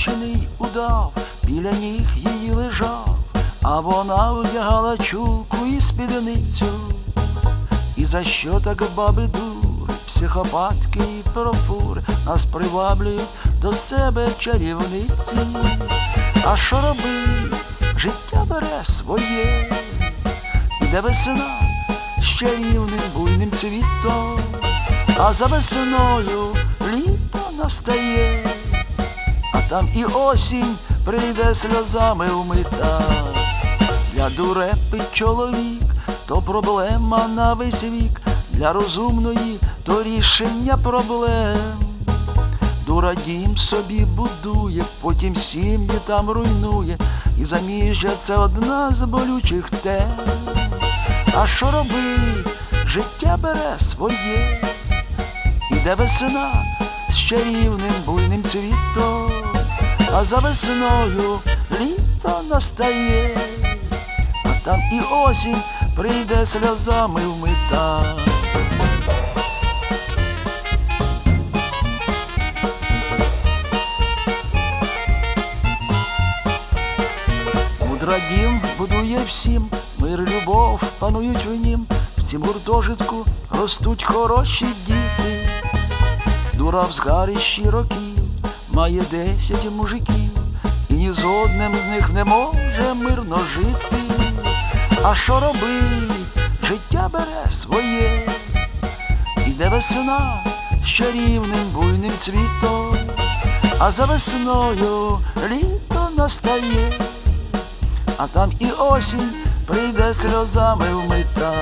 розплющений удав, біля ніг її лежав, а вона одягала чулку і спідницю. І за що так баби дури, психопатки і профури нас приваблюють до себе чарівниці. А що робить, життя бере своє, іде весна з чарівним буйним цвітом, а за весною літо настає а там і осінь прийде сльозами вмита. Для дурепи чоловік то проблема на весь вік, для розумної то рішення проблем. Дура дім собі будує, потім сім'ї там руйнує, і заміжжя це одна з болючих тем. А що робить? Життя бере своє, іде весна з чарівним буйним цвітом, за весною літо настає, а там і осінь прийде сльозами вмита. Мудра дім будує всім, мир, любов панують в нім. В цім гуртожитку ростуть хороші діти. Дура в згарищі років має десять мужиків, і ні з одним з них не може мирно жити. А що робить? Життя бере своє, іде весна з чарівним буйним цвітом, а за весною літо настає а там і осінь прийде сльозами вмита.